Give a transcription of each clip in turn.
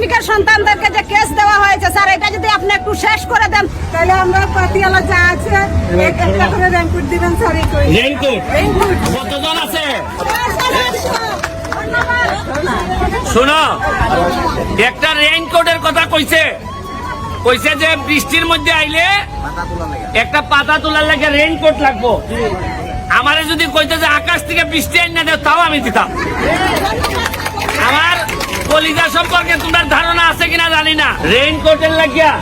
শ্রমিকের সন্তানদেরকে যে কেস দেওয়া হয়েছে স্যার এটা যদি আপনি একটু শেষ করে দেন তাহলে আমরা পাতিয়ালা যা আছে এক- একটা করে রেনকোট দিবেন স্যার এই করে। রেইনকোট রেনকোট কতজন আছে? শোনো একটা রেইনকোটের কথা কইছে। কইছে যে বৃষ্টির মধ্যে আইলে একটা পাতা তোলার লাগে রেইনকোট লাগবো। আমারে যদি কইতে যে আকাশ থেকে বৃষ্টি আইন না দেও তাও আমি দিতাম। আমার কলিজা সম্পর্কে তোমার ধারণা আছে কিনা জানি না। রেইনকোটের লাগিয়া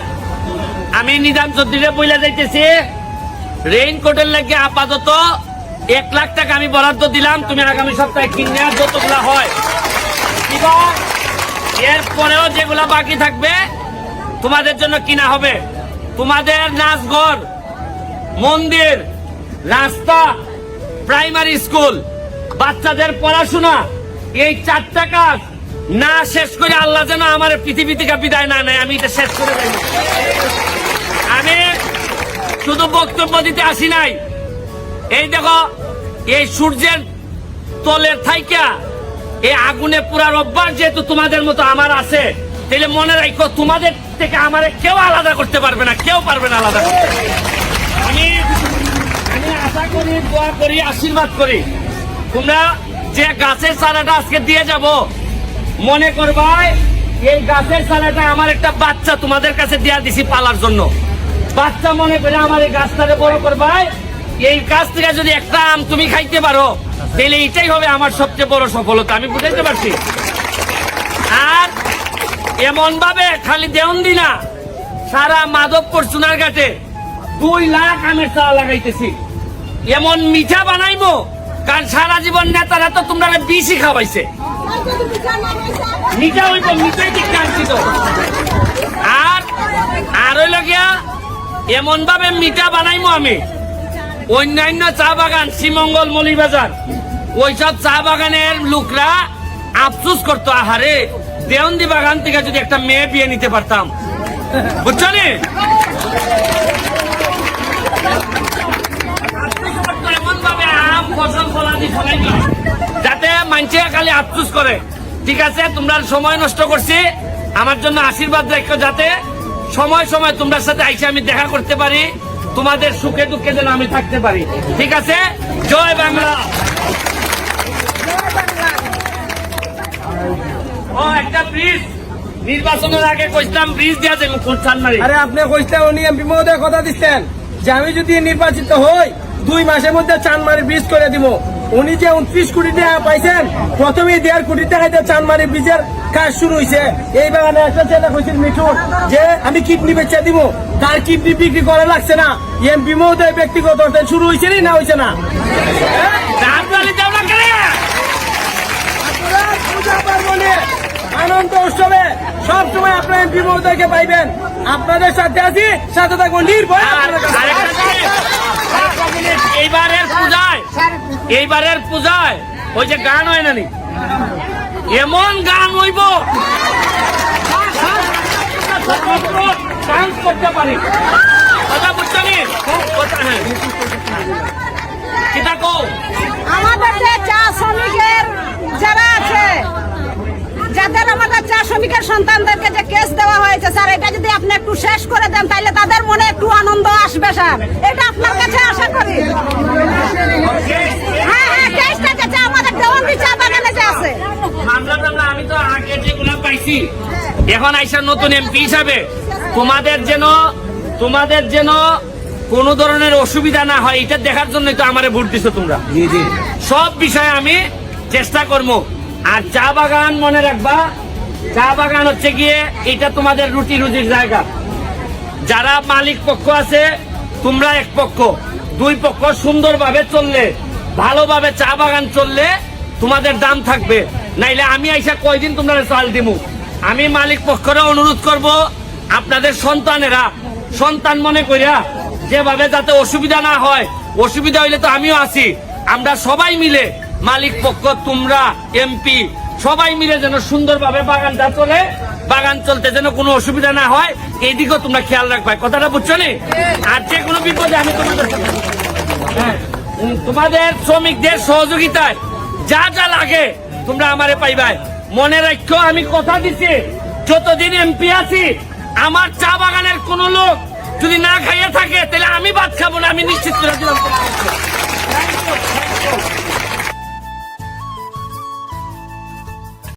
আমি নিজাম চৌধুরীরে বইলা যাইতেছি। রেইনকোটের লাগিয়া আপাতত এক লাখ টাকা আমি বরাদ্দ দিলাম। তুমি আগামী সপ্তাহে কিনে যতগুলা হয়। এরপরেও যেগুলা বাকি থাকবে, তোমাদের জন্য কিনা হবে। তোমাদের নাচঘর, মন্দির, রাস্তা প্রাইমারি স্কুল বাচ্চাদের পড়াশোনা, এই চারটা কাজ না, শেষ করে আল্লাহ যেন আমার পৃথিবী থেকে বিদায় না নেয়, আমি এটা শেষ করে দেব। আমি শুধু বক্তব্য দিতে আসি নাই। এই দেখো, এই সূর্যের তলের থাইকা, এই আগুনে পুরার অভ্যাস যেহেতু তোমাদের মতো আমার আছে তাহলে মনে রাখো তোমাদের থেকে আমার কেউ আলাদা করতে পারবে না, কেউ পারবে না আলাদা করতে। আমি আমি আশা করি, দোয়া করি, আশীর্বাদ করি। তোমরা যে গাছের চারাটা আজকে দিয়ে যাব মনে করবাই, এই গাছের চারাটা আমার একটা বাচ্চা তোমাদের কাছে দেয়া দিছি পালার জন্য। বাচ্চা মনে করে আমার এই গাছটাকে বড় করবাই, এই গাছ থেকে যদি একটা আম তুমি খাইতে পারো, তাহলে এটাই হবে আমার সবচেয়ে বড় সফলতা, আমি বুঝাইতে পারছি? আর এমন ভাবে খালি দেউন দিনা সারা মাধবপুর চুনার ঘাটে দুই লাখ আমের চারা লাগাইতেছি। এমন মিঠা বানাইবো কারণ সারা জীবন নেতারা তো তোমরা বিষই খাওয়াইছে। মিঠা হইব মিঠাই দিক কাটছি তো আর আর হইল গিয়া এমন ভাবে মিঠা বানাইমো আমি। অন্যান্য চা বাগান, শ্রীমঙ্গল, মলিবাজার, ওইসব চা বাগানের লোকরা আফসুস করতো, আহারে দেওন্দি বাগান থেকে যদি একটা মেয়ে বিয়ে নিতে পারতাম। বুঝছ যাতে মানুষে খালি আফসুস করে। ঠিক আছে, তোমরা সময় নষ্ট করছি। আমার জন্য আশীর্বাদ রাখো যাতে সময় সময় তোমরা সাথে আইসে আমি দেখা করতে পারি। তোমাদের সুখে দুঃখে যেন আমি থাকতে পারি। ঠিক আছে? জয় বাংলা। ও, একটা নির্বাচনের আগে কইতাম ব্রিজ যাবে চানমারি আরে আপনি কইতে উনি এমপি মহোদয় কথা দিচ্ছেন। যে আমি যদি নির্বাচিত হই দুই মাসের মধ্যে চানমারি ব্রিজ করে দিব। উনি যে উনত্রিশ কোটি টাকা পাইছেন প্রথমে দেড় কোটি টাকাতে চানমারি ব্রিজের কাজ শুরু হয়েছে এই বাগানে একটা ছেলে কইছিল মিঠুন যে আমি কিডনি বেচে দিব। তার কিডনি বিক্রি করা লাগছে না। এমপি মহোদয় ব্যক্তিগত শুরু হয়েছে না হয়েছে না? আনন্দ উৎসবে সবসময় আপনার এমপি মহোদয়কে পাইবেন। আপনাদের সাথে আছি, সাথে থাকব নির্ভয়। এইবারের পূজায় এইবারের পূজায় ওই যে গান হয় নানি এমন গান হইব ডান্স করতে পারি কথা বুঝছ নি কথা হ্যাঁ কিতা কও আমাদের যে চা শ্রমিকের যারা আছে যাদের আমাদের চা শ্রমিকের সন্তানদেরকে যে কেস দেওয়া হয়েছে স্যার এটা যদি আপনি একটু শেষ করে দেন তাহলে তাদের মনে একটু আনন্দ আসবে স্যার। এটা আপনার কাছে আশা করি। হ্যাঁ হ্যাঁ কেসটা আমাদের দেওয়ানি চা বাগানে যে আছে। আমি তো আগে যেগুলো পাইছি এখন আইসা নতুন এমপি হিসাবে তোমাদের যেন তোমাদের যেন কোনো ধরনের অসুবিধা না হয় এটা দেখার জন্যই তো আমারে ভোট দিছো তোমরা। সব বিষয়ে আমি চেষ্টা করব। আর চা বাগান মনে রাখবা চা বাগান হচ্ছে গিয়ে এটা তোমাদের রুটি রুজির জায়গা। যারা মালিক পক্ষ আছে, তোমরা এক পক্ষ। দুই পক্ষ সুন্দরভাবে চললে, ভালোভাবে চা বাগান চললে তোমাদের দাম থাকবে। নাইলে আমি আইসা কয়দিন তোমরা চাল দিমু? আমি মালিক পক্ষরে অনুরোধ করব, আপনাদের সন্তানেরা, সন্তান মনে করিয়া যেভাবে যাতে অসুবিধা না হয়, অসুবিধা হইলে তো আমিও আছি। আমরা সবাই মিলে মালিক পক্ষ, তোমরা, এমপি সবাই মিলে যেন সুন্দরভাবে বাগানটা চলে বাগান চলতে যেন কোনো অসুবিধা না হয় এইদিকেও তোমরা খেয়াল রাখবে। কথাটা বুঝছ নি? আর যে কোনো বিপদে আমি তোমাদের হ্যাঁ, তোমাদের শ্রমিকদের সহযোগিতায় যা যা লাগে তোমরা আমারে পাইবাই। মনে রাখো আমি কথা দিছি যতদিন এমপি আছি আমার চা বাগানের কোন লোক যদি না খাইয়ে থাকে তাহলে আমি ভাত খাব না আমি নিশ্চিত করে দিলাম